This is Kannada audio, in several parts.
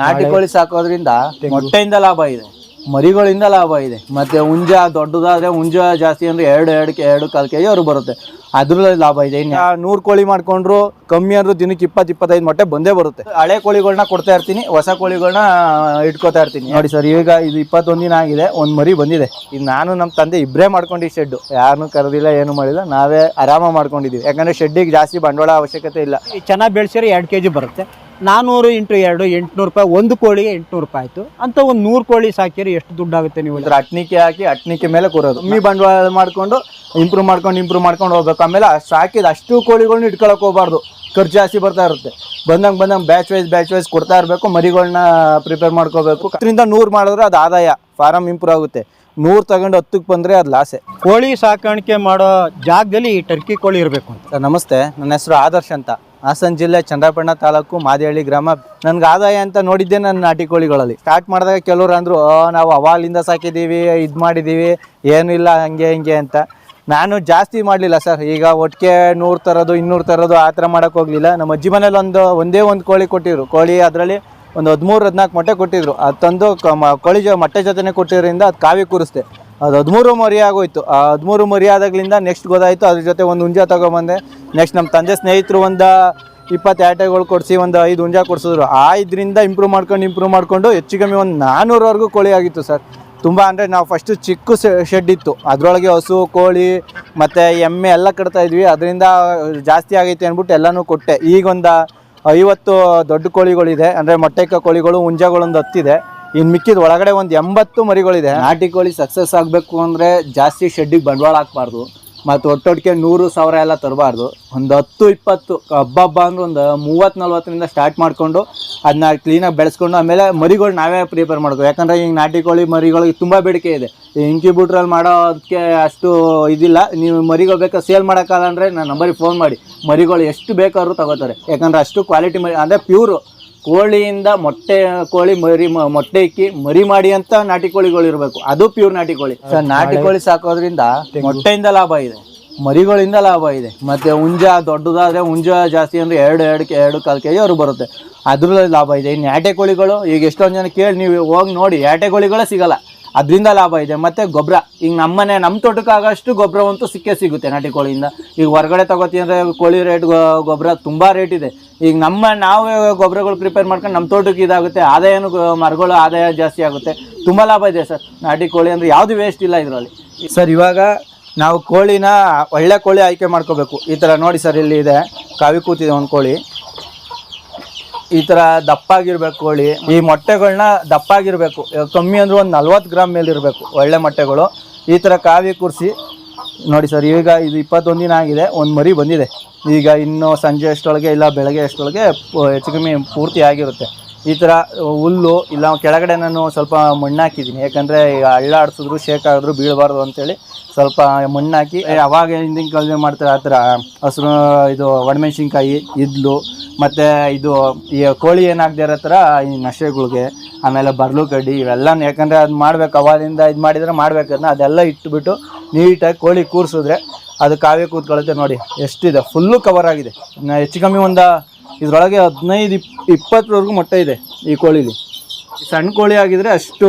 ನಾಟಿ ಕೋಳಿ ಸಾಕೋದ್ರಿಂದ ಮೊಟ್ಟೆಯಿಂದ ಲಾಭ ಇದೆ. ಮರಿಗಳಿಂದ ಲಾಭ ಇದೆ. ಮತ್ತೆ ಹುಂಜ ದೊಡ್ಡದಾದ್ರೆ ಹುಂಜ ಜಾಸ್ತಿ ಅಂದ್ರೆ ಎರಡು ಎರಡು ಎರಡು ಕಾಲು ಕೆಜಿ ಅವ್ರು ಬರುತ್ತೆ. ಅದ್ರಲ್ಲಿ ಲಾಭ ಇದೆ. ಇನ್ನು ನೂರು ಕೋಳಿ ಮಾಡ್ಕೊಂಡ್ರು ಕಮ್ಮಿ ಅಂದ್ರೂ ದಿನಕ್ಕೆ ಇಪ್ಪತ್ತು ಇಪ್ಪತ್ತೈದು ಮೊಟ್ಟೆ ಬಂದೇ ಬರುತ್ತೆ. ಹಳೆ ಕೋಳಿಗಳನ್ನ ಕೊಡ್ತಾ ಇರ್ತೀನಿ ಹೊಸ ಕೋಳಿಗಳನ್ನ ಇಟ್ಕೋತಾ ಇರ್ತೀನಿ. ನೋಡಿ ಸರ್ ಈಗ ಇದು ಇಪ್ಪತ್ತೊಂದು ದಿನ ಆಗಿದೆ ಒಂದು ಮರಿ ಬಂದಿದೆ. ಇದು ನಾನು ನಮ್ಮ ತಂದೆ ಇಬ್ಬರೇ ಮಾಡ್ಕೊಂಡಿ ಈ ಶೆಡ್ಡು. ಯಾರನ್ನೂ ಕರೆದಿಲ್ಲ ಏನು ಮಾಡಿಲ್ಲ ನಾವೇ ಆರಾಮ ಮಾಡ್ಕೊಂಡಿದ್ದೀವಿ ಯಾಕಂದ್ರೆ ಶೆಡ್ಡಿಗೆ ಜಾಸ್ತಿ ಬಂಡವಾಳ ಅವಶ್ಯಕತೆ ಇಲ್ಲ. ಚೆನ್ನಾಗಿ ಬೆಳೆಸಿದ್ರೆ ಎರಡು ಕೆಜಿ ಬರುತ್ತೆ. ನಾನ್ನೂರು ಇಂಟು ಎರಡು ಎಂಟುನೂರು ರೂಪಾಯಿ ಒಂದು ಕೋಳಿಗೆ ಎಂಟುನೂರು ರೂಪಾಯಿ ಆಯಿತು. ಅಂತ ಒಂದು ನೂರು ಕೋಳಿ ಸಾಕಿದ್ರೆ ಎಷ್ಟು ದುಡ್ಡಾಗುತ್ತೆ ನೀವು ಇದ್ರ ಅಟ್ನಿಕೆ ಹಾಕಿ ಅಟ್ನಿಕೆ ಮೇಲೆ ಕೂರೋದು ಮೀ ಬಂಡವಾಳ ಮಾಡ್ಕೊಂಡು ಇಂಪ್ರೂವ್ ಮಾಡ್ಕೊಂಡು ಇಂಪ್ರೂವ್ ಮಾಡ್ಕೊಂಡು ಹೋಗ್ಬೇಕು. ಆಮೇಲೆ ಅಷ್ಟ್ ಸಾಕಿದ ಅಷ್ಟು ಕೋಳಿಗಳನ್ನ ಇಟ್ಕೊಳಕ್ ಹೋಗ್ಬಾರ್ದು. ಖರ್ಚು ಜಾಸ್ತಿ ಬರ್ತಾ ಇರುತ್ತೆ. ಬಂದಂಗೆ ಬಂದಂಗೆ ಬ್ಯಾಚ್ ವೈಸ್ ಬ್ಯಾಚ್ ವೈಸ್ ಕೊಡ್ತಾ ಇರಬೇಕು. ಮರಿಗಳನ್ನ ಪ್ರಿಪೇರ್ ಮಾಡ್ಕೋಬೇಕು. ಅದರಿಂದ ನೂರು ಮಾಡಿದ್ರೆ ಅದು ಆದಾಯ. ಫಾರಮ್ ಇಂಪ್ರೂವ್ ಆಗುತ್ತೆ. ನೂರು ತಗೊಂಡು ಹತ್ತಕ್ಕೆ ಬಂದರೆ ಅದು ಲಾಸೆ ಕೋಳಿ ಸಾಕಾಣಿಕೆ ಮಾಡೋ ಜಾಗದಲ್ಲಿ ಈ ಟರ್ಕಿ ಕೋಳಿ ಇರಬೇಕು ಅಂತ. ಸರ್ ನಮಸ್ತೆ. ನನ್ನ ಹೆಸರು ಆದರ್ಶ್ ಅಂತ. ಹಾಸನ ಜಿಲ್ಲೆ ಚಂದ್ರಪಣ್ಣ ತಾಲೂಕು ಮಾದಿಹಳ್ಳಿ ಗ್ರಾಮ. ನನ್ಗೆ ಆದಾಯ ಅಂತ ನೋಡಿದ್ದೆ ನನ್ನ ನಾಟಿ ಕೋಳಿಗಳಲ್ಲಿ. ಸ್ಟಾರ್ಟ್ ಮಾಡಿದಾಗ ಕೆಲವರು ಅಂದರು ನಾವು ಅವಾಗಲಿಂದ ಸಾಕಿದ್ದೀವಿ, ಇದು ಮಾಡಿದ್ದೀವಿ ಏನಿಲ್ಲ ಹಂಗೆ, ಹಿಂಗೆ ಅಂತ. ನಾನು ಜಾಸ್ತಿ ಮಾಡಲಿಲ್ಲ ಸರ್. ಈಗ ಒಟ್ಟಿಗೆ ನೂರು ತರೋದು, ಇನ್ನೂರು ತರೋದು ಆ ಥರ ಮಾಡೋಕೆ ಹೋಗಲಿಲ್ಲ. ನಮ್ಮ ಅಜ್ಜಿ ಮನೇಲಿ ಒಂದು, ಒಂದೇ ಒಂದು ಕೋಳಿ ಕೊಟ್ಟಿದ್ರು. ಕೋಳಿ ಅದರಲ್ಲಿ ಒಂದು ಹದಿಮೂರು, ಹದಿನಾಲ್ಕು ಮೊಟ್ಟೆ ಕೊಟ್ಟಿದ್ರು. ಅದು ತಂದು ಕೋಳಿ ಜೊ, ಮೊಟ್ಟೆ ಜೊತೆನೆ ಕೊಟ್ಟಿರೋದ್ರಿಂದ ಅದು ಕಾವಿ ಕೂರಿಸ್ದೆ. ಅದು ಹದಿಮೂರು ಮರಿ ಆಗೋಯ್ತು ಆ ಹದಿಮೂರು ಮರಿ ಆದಾಗ್ಲಿಂದ ನೆಕ್ಸ್ಟ್ ಗೊತ್ತಾಯಿತು. ಅದ್ರ ಜೊತೆ ಒಂದು ಹುಂಜ ತಗೊಂಬಂದೆ. ನೆಕ್ಸ್ಟ್ ನಮ್ಮ ತಂದೆ ಸ್ನೇಹಿತರು ಒಂದು ಇಪ್ಪತ್ತು ಆಟೆಗಳು ಕೊಡಿಸಿ ಒಂದು ಐದು ಹುಂಜ ಕೊಡಿಸಿದ್ರು. ಆ ಇದರಿಂದ ಇಂಪ್ರೂವ್ ಮಾಡ್ಕೊಂಡು ಇಂಪ್ರೂವ್ ಮಾಡಿಕೊಂಡು ಹೆಚ್ಚು ಕಮ್ಮಿ ಒಂದು ನಾನ್ನೂರವರೆಗೂ ಕೋಳಿ ಆಗಿತ್ತು ಸರ್. ತುಂಬ ಅಂದರೆ ನಾವು ಫಸ್ಟು ಚಿಕ್ಕ ಶೆಡ್ ಇತ್ತು. ಅದರೊಳಗೆ ಹಸು, ಕೋಳಿ, ಮತ್ತು ಎಮ್ಮೆ ಎಲ್ಲ ಕಟ್ತಾ ಇದ್ವಿ. ಅದರಿಂದ ಜಾಸ್ತಿ ಆಗೈತೆ ಅಂದ್ಬಿಟ್ಟು ಎಲ್ಲನೂ ಕೊಟ್ಟೆ. ಈಗೊಂದು ಐವತ್ತು ದೊಡ್ಡ ಕೋಳಿಗಳಿದೆ. ಅಂದರೆ ಮೊಟ್ಟೆಕ ಕೋಳಿಗಳು ಹುಂಜಗಳೊಂದು ಹತ್ತಿದೆ. ಇನ್ನು ಮಿಕ್ಕಿದ ಒಳಗಡೆ ಒಂದು ಎಂಬತ್ತು ಮರಿಗಳಿದೆ. ನಾಟಿ ಕೋಳಿ ಸಕ್ಸಸ್ ಆಗಬೇಕು ಅಂದರೆ ಜಾಸ್ತಿ ಶೆಡ್ಡಿಗೆ ಬಂಡವಾಳ ಹಾಕ್ಬಾರ್ದು. ಮತ್ತು ಒಟ್ಟೊಟ್ಟಿಗೆ ನೂರು ಸಾವಿರ ಎಲ್ಲ ತರಬಾರ್ದು. ಒಂದು ಹತ್ತು, ಇಪ್ಪತ್ತು, ಹಬ್ಬ ಹಬ್ಬ ಅಂದ್ರೆ ಒಂದು ಮೂವತ್ತು, ನಲ್ವತ್ತರಿಂದ ಸ್ಟಾರ್ಟ್ ಮಾಡಿಕೊಂಡು ಅದನ್ನ ಕ್ಲೀನಾಗಿ ಬೆಳೆಸ್ಕೊಂಡು ಆಮೇಲೆ ಮರಿಗಳು ನಾವೇ ಪ್ರಿಪೇರ್ ಮಾಡೋದು ಯಾಕಂದರೆ ಈಗ ನಾಟಿ ಕೋಳಿ ಮರಿಗಳಿಗೆ ತುಂಬ ಬೇಡಿಕೆ ಇದೆ. ಇಂಕ್ಯುಬ್ಯೂಟ್ರಲ್ಲಿ ಮಾಡೋದಕ್ಕೆ ಅಷ್ಟು ಇದಿಲ್ಲ. ನೀವು ಮರಿಗಳು ಬೇಕಾದ್ರೆ ಸೇಲ್ ಮಾಡೋಕ್ಕಲ್ಲ ಅಂದರೆ ನನ್ನ ನಂಬರಿಗೆ ಫೋನ್ ಮಾಡಿ. ಮರಿಗಳು ಎಷ್ಟು ಬೇಕಾದ್ರೂ ತಗೋತಾರೆ. ಯಾಕಂದರೆ ಅಷ್ಟು ಕ್ವಾಲಿಟಿ ಮರಿ ಅಂದರೆ ಪ್ಯೂರು ಕೋಳಿಯಿಂದ ಮೊಟ್ಟೆ ಕೋಳಿ ಮರಿ ಮೊಟ್ಟೆ ಇಕ್ಕಿ ಮರಿ ಮಾಡಿ ಅಂತ ನಾಟಿ ಕೋಳಿಗಳು ಇರಬೇಕು. ಅದು ಪ್ಯೂರ್ ನಾಟಿ ಕೋಳಿ. ಸರ್ ನಾಟಿ ಕೋಳಿ ಸಾಕೋದ್ರಿಂದ ಮೊಟ್ಟೆಯಿಂದ ಲಾಭ ಇದೆ. ಮರಿಗಳಿಂದ ಲಾಭ ಇದೆ. ಮತ್ತೆ ಹುಂಜ ದೊಡ್ಡದಾದ್ರೆ ಹುಂಜ ಜಾಸ್ತಿ ಅಂದ್ರೆ ಎರಡು ಎರಡು ಕೆ- ಎರಡು ಕಾಲು ಕೆಜಿ ಅವ್ರು ಬರುತ್ತೆ. ಅದ್ರಲ್ಲಿ ಲಾಭ ಇದೆ. ಇನ್ನು ಕೋಳಿಗಳು ಈಗ ಎಷ್ಟೊಂದು ಜನ ಕೇಳಿ ನೀವು ಹೋಗಿ ನೋಡಿ ಆಟೆ ಕೋಳಿಗಳೇ ಸಿಗಲ್ಲ. ಅದರಿಂದ ಲಾಭ ಇದೆ. ಮತ್ತೆ ಗೊಬ್ಬರ ಈಗ ನಮ್ಮನೆ ನಮ್ಮ ತೋಟಕ್ಕಾಗಷ್ಟು ಗೊಬ್ಬರವಂತೂ ಸಿಕ್ಕೇ ಸಿಗುತ್ತೆ ನಾಟಿ ಕೋಳಿಯಿಂದ. ಈಗ ಹೊರಗಡೆ ಅಂದರೆ ಕೋಳಿ ರೇಟ್ ಗೊಬ್ಬರ ತುಂಬ ರೇಟ್ ಇದೆ. ಈಗ ನಮ್ಮ, ನಾವೇ ಗೊಬ್ಬರಗಳು ಪ್ರಿಪೇರ್ ಮಾಡ್ಕೊಂಡು ನಮ್ಮ ತೋಟಕ್ಕೆ ಇದಾಗುತ್ತೆ. ಆದಾಯನು ಮರಗಳು ಆದಾಯ ಜಾಸ್ತಿ ಆಗುತ್ತೆ. ತುಂಬ ಲಾಭ ಇದೆ ಸರ್. ನಾಟಿ ಕೋಳಿ ಅಂದರೆ ಯಾವುದು ವೇಸ್ಟ್ ಇಲ್ಲ ಇದರಲ್ಲಿ. ಸರ್, ಇವಾಗ ನಾವು ಕೋಳಿನ ಒಳ್ಳೆ ಕೋಳಿ ಆಯ್ಕೆ ಮಾಡ್ಕೋಬೇಕು. ಈ ಥರ ನೋಡಿ ಸರ್, ಇಲ್ಲಿ ಇದೆ. ಕಾವಿ ಕೂತಿದೆ ಒಂದು ಕೋಳಿ. ಈ ತರ ದಪ್ಪಾಗಿರ್ಬೇಕು ಕೋಳಿ. ಈ ಮೊಟ್ಟೆಗಳನ್ನ ದಪ್ಪಾಗಿರ್ಬೇಕು. ಕಮ್ಮಿ ಅಂದ್ರೆ ಒಂದು ನಲ್ವತ್ತು ಗ್ರಾಮ್ ಮೇಲೆ ಇರಬೇಕು ಒಳ್ಳೆ ಮೊಟ್ಟೆಗಳು. ಈ ತರ ಕಾವಿ ಕೂರಿಸಿ, ನೋಡಿ ಸರ್, ಈಗ ಇದು ಇಪ್ಪತ್ತೊಂದು ದಿನ ಆಗಿದೆ, ಒಂದು ಮರಿ ಬಂದಿದೆ. ಈಗ ಇನ್ನು ಸಂಜೆ ಅಷ್ಟೊಳಗೆ ಇಲ್ಲ, ಬೆಳಗ್ಗೆ ಅಷ್ಟೊಳಗೆ ಹೆಚ್ಚು ಕಮ್ಮಿ ಪೂರ್ತಿ ಆಗಿರುತ್ತೆ. ಈ ಥರ ಹುಲ್ಲು ಇಲ್ಲ ಕೆಳಗಡೆ ನಾನು ಸ್ವಲ್ಪ ಮಣ್ಣು ಹಾಕಿದ್ದೀನಿ ಯಾಕಂದರೆ ಈಗ ಹಳ್ಳ ಆಡಿಸಿದ್ರು ಶೇಕ್ ಆಗಿದ್ರು ಬೀಳಬಾರ್ದು ಅಂತೇಳಿ ಸ್ವಲ್ಪ ಮಣ್ಣು ಹಾಕಿ ಅವಾಗ ಹಿಂದಿನ ಕಾಲದಲ್ಲಿ ಮಾಡ್ತಾರೆ, ಆ ಥರ ಹಸಿರು, ಇದು ಒಣಮೆಣ್ಸಿನ್ಕಾಯಿ, ಇದ್ಲು, ಮತ್ತು ಇದು ಈ ಕೋಳಿ ಏನಾಗದೇ ಇರೋ ಥರ ಈ ನಶೆಗಳಿಗೆ, ಆಮೇಲೆ ಬರ್ಲು ಕಡ್ಡಿ ಇವೆಲ್ಲ ಯಾಕಂದರೆ ಅದು ಮಾಡಬೇಕು, ಅವಾಗಿಂದ ಇದು ಮಾಡಿದರೆ ಮಾಡಬೇಕಂದ್ರೆ ಅದೆಲ್ಲ ಇಟ್ಬಿಟ್ಟು ನೀಟಾಗಿ ಕೋಳಿ ಕೂರಿಸಿದ್ರೆ ಅದು ಕಾವೇ ಕೂತ್ಕೊಳ್ಳುತ್ತೆ ನೋಡಿ, ಎಷ್ಟಿದೆ ಫುಲ್ಲು ಕವರ್ ಆಗಿದೆ. ಹೆಚ್ಚು ಕಮ್ಮಿ ಒಂದು ಇದರೊಳಗೆ ಹದಿನೈದು ಇಪ್, ಇಪ್ಪತ್ತರವರೆಗೂ ಮೊಟ್ಟೆ ಇದೆ ಈ ಕೋಳಿಲಿ. ಸಣ್ಣ ಕೋಳಿ ಆಗಿದ್ರೆ ಅಷ್ಟು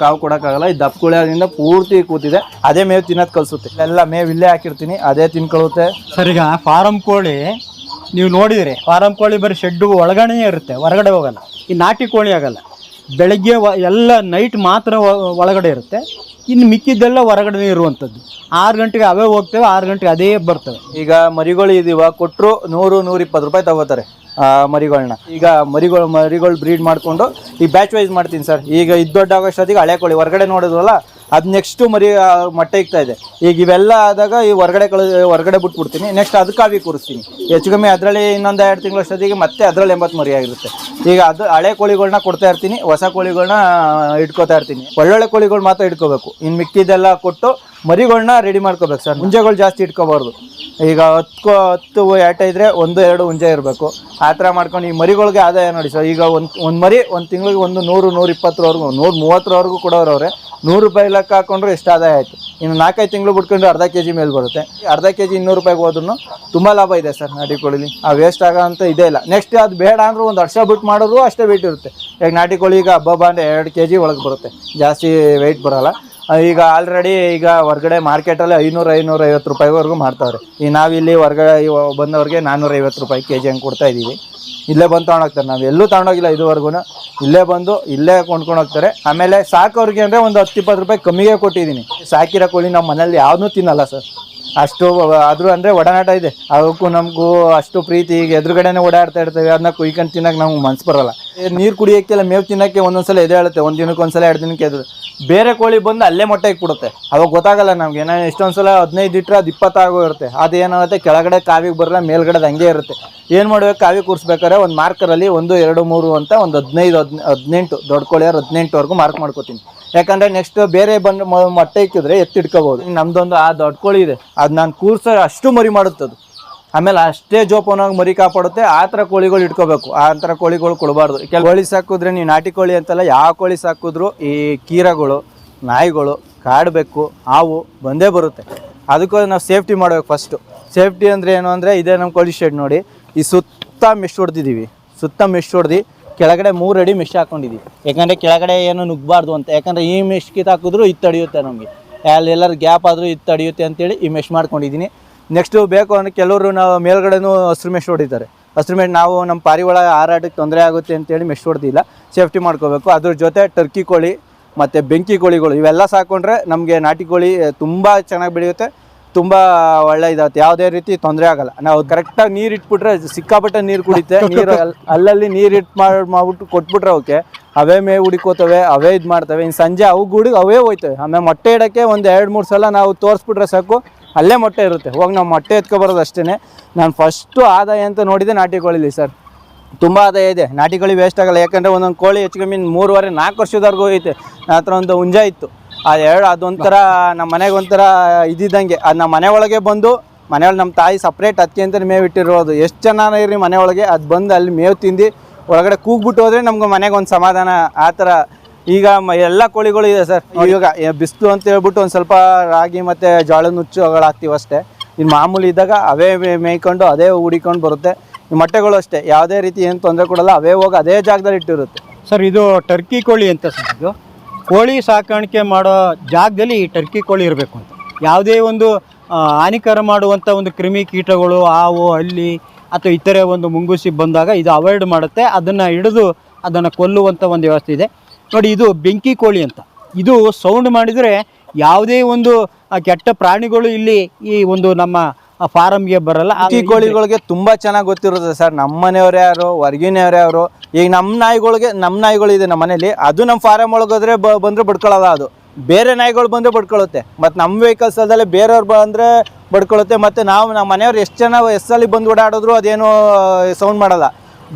ಕಾವು ಕೊಡೋಕ್ಕಾಗಲ್ಲ. ಈ ದಪ್ಪ ಕೋಳಿ ಆಗಿಂದ ಪೂರ್ತಿ ಕೂತಿದೆ. ಅದೇ ಮೇವು ತಿನ್ನೋದು ಕಲಿಸುತ್ತೆ. ಎಲ್ಲ ಮೇವು ಇಲ್ಲೇ ಹಾಕಿರ್ತೀನಿ. ಅದೇ ತಿನ್ಕೊಳ್ಳುತ್ತೆ ಸರ್, ಈಗ ಕೋಳಿ ನೀವು ನೋಡಿದಿರಿ. ಫಾರಂ ಕೋಳಿ ಬರೀ ಶೆಡ್ಡು ಒಳಗಡೆ ಇರುತ್ತೆ. ಹೊರಗಡೆ ಹೋಗಲ್ಲ. ಈ ನಾಟಿ ಕೋಳಿ ಆಗಲ್ಲ. ಬೆಳಗ್ಗೆ ಎಲ್ಲ ನೈಟ್ ಮಾತ್ರ ಒಳಗಡೆ ಇರುತ್ತೆ. ಇನ್ನು ಮಿಕ್ಕಿದ್ದೆಲ್ಲ ಹೊರಗಡೆ ಇರುವಂಥದ್ದು. ಆರು ಗಂಟೆಗೆ ಅವೇ ಹೋಗ್ತೇವೆ, ಆರು ಗಂಟೆಗೆ ಅದೇ ಬರ್ತವೆ. ಈಗ ಮರಿಗಳು ಇದೀವ ಕೊಟ್ಟರು ನೂರು, ನೂರಿಪ್ಪತ್ತು ರೂಪಾಯಿ ತಗೋತಾರೆ, ಆ ಮರಿಗಳನ್ನ ಈಗ ಮರಿಗಳು ಮರಿಗಳು ಬ್ರೀಡ್ ಮಾಡಿಕೊಂಡು ಈ ಬ್ಯಾಚ್ ವೈಸ್ ಮಾಡ್ತೀನಿ ಸರ್. ಈಗ ಇದು ದೊಡ್ಡ ಆಗೋಷ್ಟೊತ್ತಿಗೆ ಹಳೆ ಕೋಳಿ, ಹೊರಗಡೆ ನೋಡಿದ್ವಲ್ಲ ಅದು ನೆಕ್ಸ್ಟು ಮರಿ ಮೊಟ್ಟೆ ಇಕ್ತಾ ಇದೆ. ಈಗ ಇವೆಲ್ಲ ಆದಾಗ ಈ ಹೊರಗಡೆ ಕಳ, ಹೊರಗಡೆ ಬಿಟ್ಬಿಡ್ತೀನಿ. ನೆಕ್ಸ್ಟ್ ಅದಕ್ಕೆ ಕಾವಿ ಕೂರಿಸ್ತೀನಿ. ಹೆಚ್ಚು ಕಮ್ಮಿ ಅದರಲ್ಲಿ ಇನ್ನೊಂದು ಎರಡು ತಿಂಗಳ ಅಷ್ಟೊತ್ತಿಗೆ ಮತ್ತೆ ಅದರಲ್ಲಿ ಎಂಬತ್ತು ಮರಿ ಆಗಿರುತ್ತೆ. ಈಗ ಅದು, ಹಳೆ ಕೋಳಿಗಳನ್ನ ಕೊಡ್ತಾ ಇರ್ತೀನಿ, ಹೊಸ ಕೋಳಿಗಳನ್ನ ಇಟ್ಕೋತಾ ಇರ್ತೀನಿ. ಒಳ್ಳೊಳ್ಳೆ ಕೋಳಿಗಳು ಮಾತ್ರ ಇಟ್ಕೋಬೇಕು. ಇನ್ನು ಮಿಕ್ಕಿದೆಲ್ಲ ಕೊಟ್ಟು ಮರಿಗಳನ್ನ ರೆಡಿ ಮಾಡ್ಕೋಬೇಕು ಸರ್. ಮುಂಜೆಗಳು ಜಾಸ್ತಿ ಇಟ್ಕೋಬಾರ್ದು. ಈಗ ಹತ್ತು ಹತ್ತು ಏಟ ಇದ್ರೆ ಒಂದು, ಎರಡು ಹುಂಜೆ ಇರಬೇಕು. ಆ ಥರ ಮಾಡ್ಕೊಂಡು ಈ ಮರಿಗಳಿಗೆ ಆದಾಯ ನೋಡಿ ಸರ್. ಈಗ ಒಂದು ಒಂದು ಮರಿ ಒಂದು ತಿಂಗಳಿಗೆ ಒಂದು ನೂರು, ನೂರಿಪ್ಪತ್ತರವರೆಗೂ ನೂರು ನೂರ ಮೂವತ್ತರವರೆಗೂ ಕೊಡೋರವ್ರೆ ನೂರು ರೂಪಾಯಿ ಲೆಕ್ಕ ಹಾಕೊಂಡ್ರೆ ಎಷ್ಟು ಆದಾಯ ಆಯಿತು. ಇನ್ನು ನಾಲ್ಕೈದು ತಿಂಗಳು ಬಿಟ್ಕೊಂಡು ಅರ್ಧ ಕೆ ಜಿ ಮೇಲೆ ಬರುತ್ತೆ. ಅರ್ಧ ಕೆ ಜಿ ಇನ್ನೂರು ರೂಪಾಯಿಗೆ ಹೋದ್ರೂ ತುಂಬ ಲಾಭ ಇದೆ ಸರ್ ನಾಟಿ ಕೋಳಿಲಿ ಆ ವೇಸ್ಟ್ ಆಗೋ ಅಂತ ಇದೇ ಇಲ್ಲ. ನೆಕ್ಸ್ಟ್ ಅದು ಬೇಡ ಅಂದ್ರೆ ಒಂದು ವರ್ಷ ಬಿಟ್ಟು ಮಾಡೋದು ಅಷ್ಟೇ ವೆಯ್ಟ್ ಇರುತ್ತೆ. ಈಗ ನಾಟಿ ಕೋಳಿ ಈಗ ಹಬ್ಬ ಅಂದ್ರೆ ಎರಡು ಕೆ ಜಿ ಒಳಗೆ ಬರುತ್ತೆ. ಜಾಸ್ತಿ ವೆಯ್ಟ್ ಬರೋಲ್ಲ. ಈಗ ಆಲ್ರೆಡಿ ಈಗ ಹೊರಗಡೆ ಮಾರ್ಕೆಟಲ್ಲಿ ಐನೂರು ಐನೂರೈವತ್ತು ರೂಪಾಯಿವರೆಗೂ ಮಾಡ್ತಾವ್ರೆ ಈ ನಾವಿಲ್ಲಿ ಹೊರಗಡೆ ಬಂದವ್ರಿಗೆ ನಾನ್ನೂರೈವತ್ತು ರೂಪಾಯಿ ಕೆ ಜಿ ಹಂಗೆ ಕೊಡ್ತಾ ಇದ್ದೀವಿ. ಇಲ್ಲೇ ಬಂದು ತೊಗೊಂಡೋಗ್ತಾರೆ ನಾವು ಎಲ್ಲೂ ತೊಗೊಂಡೋಗಿಲ್ಲ ಇದುವರೆಗೂ ಇಲ್ಲೇ ಬಂದು ಇಲ್ಲೇ ಕೊಂಡ್ಕೊಂಡು ಹೋಗ್ತಾರೆ. ಆಮೇಲೆ ಸಾಕೋರಿಗೆ ಅಂದರೆ ಒಂದು ಹತ್ತು ಇಪ್ಪತ್ತು ರೂಪಾಯಿ ಕಮ್ಮಿಗೆ ಕೊಟ್ಟಿದ್ದೀನಿ. ಸಾಕಿರೋ ಕೋಳಿ ನಮ್ಮ ಮನೇಲಿ ಯಾವುದೂ ತಿನ್ನಲ್ಲ ಸರ್. ಅಷ್ಟು ಆದರೂ ಅಂದರೆ ಒಡನಾಟ ಇದೆ. ಅವಕ್ಕೂ ನಮಗೂ ಅಷ್ಟು ಪ್ರೀತಿ, ಈಗ ಎದುರುಗಡೆನೆ ಓಡಾಡ್ತಾ ಇರ್ತೇವೆ. ಅದನ್ನ ಕುಯ್ಕೊಂಡು ತಿನ್ನಕ್ಕೆ ನಮ್ಗೆ ಮನ್ಸು ಬರಲ್ಲ. ನೀರು ಕುಡಿಯೋಕ್ಕೆಲ್ಲ ಮೇವು ತಿನ್ನೋಕ್ಕೆ ಒಂದೊಂದ್ಸಲ ಎದೆ ಹೇಳುತ್ತೆ ಒಂದು ದಿನಕ್ಕೆ ಒಂದ್ಸಲ, ಎರಡು ದಿನಕ್ಕೆ ಎದು ಬೇರೆ ಕೋಳಿ ಬಂದು ಅಲ್ಲೇ ಮೊಟ್ಟೆ ಇಕ್ಬಿಡುತ್ತೆ ಅವಾಗ ಗೊತ್ತಾಗಲ್ಲ ನಮ್ಗೆ. ಏನೋ ಎಷ್ಟೊಂದು ಸಲ ಹದಿನೈದು ಇಟ್ಟರೆ ಅದು ಇಪ್ಪತ್ತಾಗೋ ಇರುತ್ತೆ. ಅದು ಏನಾಗುತ್ತೆ? ಕೆಳಗಡೆ ಕಾವಿಗೆ ಬರಲ್ಲ ಮೇಲ್ಗಡೆ ಅದು ಹಂಗೆ ಇರುತ್ತೆ. ಏನು ಮಾಡಬೇಕು? ಕಾವಿ ಕೂರಿಸ್ಬೇಕಾದ್ರೆ ಒಂದು ಮಾರ್ಕರಲ್ಲಿ ಒಂದು, ಎರಡು, ಮೂರು ಅಂತ ಒಂದು ಹದಿನೈದು ಹದ್ ಹದಿನೆಂಟು, ದೊಡ್ಡ ಕೋಳಿಯವ್ರು ಹದಿನೆಂಟುವರೆಗೂ ಮಾರ್ಕ್ ಮಾಡ್ಕೋತೀನಿ. ಯಾಕಂದ್ರೆ ನೆಕ್ಸ್ಟ್ ಬೇರೆ ಬಂದು ಮೊಟ್ಟೆ ಇಕ್ಕಿದ್ರೆ ಎತ್ತಿಡ್ಕೋಬಹುದು ನಮ್ದೊಂದು ಆ ದೊಡ್ಡ ಕೋಳಿ ಇದೆ. ಅದು ನಾನು ಕೂರ್ಸ ಅಷ್ಟು ಮರಿ ಮಾಡುತ್ತದು. ಆಮೇಲೆ ಅಷ್ಟೇ ಜೋಪಾನವಾಗಿ ಮರಿ ಕಾಪಾಡುತ್ತೆ, ಆ ಥರ ಕೋಳಿಗಳು ಇಟ್ಕೋಬೇಕು. ಆ ಥರ ಕೋಳಿಗಳು ಕೊಡಬಾರ್ದು. ಕೋಳಿ ಸಾಕಿದ್ರೆ ನೀವು ನಾಟಿ ಕೋಳಿ ಅಂತಲ್ಲ, ಯಾವ ಕೋಳಿ ಸಾಕಿದ್ರು ಈ ಕೀರಗಳು, ನಾಯಿಗಳು ಕಾಡಬೇಕು ಹಾವು ಬಂದೇ ಬರುತ್ತೆ. ಅದಕ್ಕೂ ನಾವು ಸೇಫ್ಟಿ ಮಾಡಬೇಕು ಫಸ್ಟು ಸೇಫ್ಟಿ ಅಂದರೆ ಏನು ಅಂದರೆ, ಇದೇ ನಮ್ಮ ಕೋಳಿ ಶೆಡ್ ನೋಡಿ. ಈ ಸುತ್ತ ಮೆಶ್ ಹೊಡ್ದಿದ್ದೀವಿ ಸುತ್ತ ಮೆಶ್ ಹೊಡೆದು ಕೆಳಗಡೆ ಮೂರು ಅಡಿ ಮಿಶ್ ಹಾಕೊಂಡಿದ್ದೀವಿ ಯಾಕಂದರೆ ಕೆಳಗಡೆ ಏನು ನುಗ್ಗಬಾರ್ದು ಅಂತ. ಯಾಕಂದರೆ ಈ ಮಿಶ್ ಕಿತ್ ಹಾಕಿದ್ರು ಇದು ತಡೆಯುತ್ತೆ ನಮಗೆ. ಅಲ್ಲಿ ಎಲ್ಲರೂ ಗ್ಯಾಪ್ ಆದರೂ ಇದು ತಡೆಯುತ್ತೆ ಅಂತೇಳಿ ಈ ಮೆಶ್ ಮಾಡ್ಕೊಂಡಿದ್ದೀನಿ ನೆಕ್ಸ್ಟು ಬೇಕು ಅಂದರೆ ಕೆಲವರು ನಾವು ಮೇಲ್ಗಡೆನೂ ಹಸಿರು ಮೆಶ್ ಹೊಡಿತಾರೆ. ಹಸಿರು ಮೆಶ್ ನಾವು ನಮ್ಮ ಪಾರಿವಾಳ ಹಾರಾಟಕ್ಕೆ ತೊಂದರೆ ಆಗುತ್ತೆ ಅಂತೇಳಿ ಮೆಶ್ ಹೊಡೆದಿಲ್ಲ. ಸೇಫ್ಟಿ ಮಾಡ್ಕೋಬೇಕು. ಅದ್ರ ಜೊತೆ ಟರ್ಕಿ ಕೋಳಿ ಮತ್ತು ಬೆಂಕಿ ಕೋಳಿಗಳು ಇವೆಲ್ಲ ಸಾಕೊಂಡ್ರೆ ನಮಗೆ ನಾಟಿ ಕೋಳಿ ತುಂಬ ಚೆನ್ನಾಗಿ ಬೆಳೆಯುತ್ತೆ. ತುಂಬ ಒಳ್ಳೆ ಇದಾಗುತ್ತೆ. ಯಾವುದೇ ರೀತಿ ತೊಂದರೆ ಆಗಲ್ಲ. ನಾವು ಕರೆಕ್ಟಾಗಿ ನೀರು ಇಟ್ಬಿಟ್ರೆ ಸಿಕ್ಕಾಪಟ್ಟೆ ನೀರು ಕುಡಿತೆ ನೀರು ಅಲ್ಲಲ್ಲಿ ನೀರು ಮಾಡಿ, ಮಾಡ್ಬಿಟ್ಟು ಕೊಟ್ಬಿಟ್ರೆ ಅವಕ್ಕೆ ಅವೇ ಮೇ ಹುಡಿಕೋತವೆ, ಅವೇ ಇದು ಮಾಡ್ತವೆ. ಇನ್ನು ಸಂಜೆ ಅವು ಗುಡಿ ಅವೇ ಹೋಯ್ತವೆ. ಆಮೇಲೆ ಮೊಟ್ಟೆ ಇಡೋಕ್ಕೆ ಒಂದು ಎರಡು, ಮೂರು ಸಲ ನಾವು ತೋರಿಸ್ಬಿಟ್ರೆ ಸಾಕು, ಅಲ್ಲೇ ಮೊಟ್ಟೆ ಇರುತ್ತೆ. ಹೋಗಿ ನಾವು ಮೊಟ್ಟೆ ಎತ್ಕೊಬರೋದು ಅಷ್ಟೇ ನಾನು ಫಸ್ಟು ಆದಾಯ ಅಂತ ನೋಡಿದೆ ನಾಟಿ ಕೋಳಿಲಿ ಸರ್. ತುಂಬ ಆದಾಯ ಇದೆ. ನಾಟಿ ಕೋಳಿ ವೇಸ್ಟ್ ಆಗಲ್ಲ. ಯಾಕಂದರೆ ಒಂದೊಂದು ಕೋಳಿ ಹೆಚ್ಚು ಕಮ್ಮಿ ಮೂರುವರೆ, ನಾಲ್ಕು ವರ್ಷದವರೆಗೂ ಹೋಯ್ತೆ ನನ್ನ ಹತ್ರ ಒಂದು ಹುಂಜ ಇತ್ತು. ಆ ಎರಡು ಅದೊಂಥರ ನಮ್ಮ ಮನೆಗೆ ಒಂಥರ ಇದ್ದಿದ್ದಂಗೆ ಅದು ನಮ್ಮ ಮನೆ ಒಳಗೆ ಬಂದು ಮನೆಯೊಳಗೆ ನಮ್ಮ ತಾಯಿ ಸಪ್ರೇಟ್ ಅದಕ್ಕೆ ಅಂತ ಮೇವಿಟ್ಟಿರೋದು ಎಷ್ಟು ಜನ ಇರಿ ಮನೆ ಒಳಗೆ? ಅದು ಬಂದು ಅಲ್ಲಿ ಮೇವು ತಿಂದು ಒಳಗಡೆ ಕೂಗ್ಬಿಟ್ಟು ಹೋದ್ರೆ ನಮ್ಗೆ ಮನೆಗೆ ಒಂದು ಸಮಾಧಾನ. ಆ ಥರ ಈಗ ಮ- ಎಲ್ಲ ಕೋಳಿಗಳು ಇದೆ ಸರ್. ಇವಾಗ ಬಿಸಿಲು ಅಂತ ಹೇಳ್ಬಿಟ್ಟು ಒಂದು ಸ್ವಲ್ಪ ರಾಗಿ ಮತ್ತು ಜೋಳದ ನುಚ್ಚುಗಳು ಹಾಕ್ತೀವಿ ಅಷ್ಟೇ. ಇನ್ನು ಮಾಮೂಲಿ ಇದ್ದಾಗ ಅವೇ ಮೇಯ್ಕೊಂಡು ಅದೇ ಹುಡಿಕೊಂಡು ಬರುತ್ತೆ. ಈ ಮೊಟ್ಟೆಗಳು ಅಷ್ಟೇ. ಯಾವುದೇ ರೀತಿ ಏನು ತೊಂದರೆ ಕೊಡಲ್ಲ ಅವೇ ಹೋಗಿ ಅದೇ ಜಾಗದಲ್ಲಿ ಇಟ್ಟಿರುತ್ತೆ. ಸರ್ ಇದು ಟರ್ಕಿ ಕೋಳಿ ಅಂತ ಸರ್ ಇದು? ಕೋಳಿ ಸಾಕಾಣಿಕೆ ಮಾಡೋ ಜಾಗದಲ್ಲಿ ಈ ಟರ್ಕಿ ಕೋಳಿ ಇರಬೇಕು ಅಂತ. ಯಾವುದೇ ಒಂದು ಹಾನಿಕರ ಮಾಡುವಂಥ ಒಂದು ಕ್ರಿಮಿ ಕೀಟಗಳು ಹಾವು ಹಲ್ಲಿ ಅಥವಾ ಇತರೆ ಒಂದು ಮುಂಗುಸಿ ಬಂದಾಗ ಇದು ಅವಾಯ್ಡ್ ಮಾಡುತ್ತೆ. ಅದನ್ನು ಹಿಡಿದು ಅದನ್ನು ಕೊಲ್ಲುವಂಥ ಒಂದು ವ್ಯವಸ್ಥೆ ಇದೆ. ನೋಡಿ ಇದು ಬೆಂಕಿ ಕೋಳಿ ಅಂತ. ಇದು ಸೌಂಡ್ ಮಾಡಿದರೆ ಯಾವುದೇ ಒಂದು ಕೆಟ್ಟ ಪ್ರಾಣಿಗಳು ಇಲ್ಲಿ ಈ ಒಂದು ನಮ್ಮ ಫಾರಮ್ಗೆ ಬರಲ್ಲ. ಈ ಕೋಳಿಗಳಿಗೆ ತುಂಬ ಚೆನ್ನಾಗಿ ಗೊತ್ತಿರುತ್ತೆ ಸರ್. ನಮ್ಮ ಮನೆಯವ್ರು ಯಾರು? ಹೊರಗಿನವ್ರು ಯಾರು? ಈಗ ನಮ್ಮ ನಾಯಿಗಳಿಗೆ ನಮ್ಮ ನಾಯಿಗಳಿದೆ ನಮ್ಮ ಮನೇಲಿ ಅದು ನಮ್ಮ ಫಾರಮ್ ಒಳಗೋದ್ರೆ ಬ, ಬಂದರೆ ಬಡ್ಕೊಳ್ಳೋದ ಅದು. ಬೇರೆ ನಾಯಿಗಳು ಬಂದರೆ ಬಡ್ಕೊಳ್ಳುತ್ತೆ ಮತ್ತು ನಮ್ಮ ವೆಹಿಕಲ್ಸ್ ಅಲ್ಲದೆ ಬೇರೆಯವ್ರು ಬಂದರೆ ಬಡ್ಕೊಳ್ಳುತ್ತೆ ಮತ್ತು ನಾವು ನಮ್ಮ ಮನೆಯವ್ರು ಎಷ್ಟು ಜನ ಎಸ್ಸಲ್ಲಿ ಬಂದು ಓಡಾಡಿದ್ರು ಅದೇನು ಸೌಂಡ್ ಮಾಡಲ್ಲ.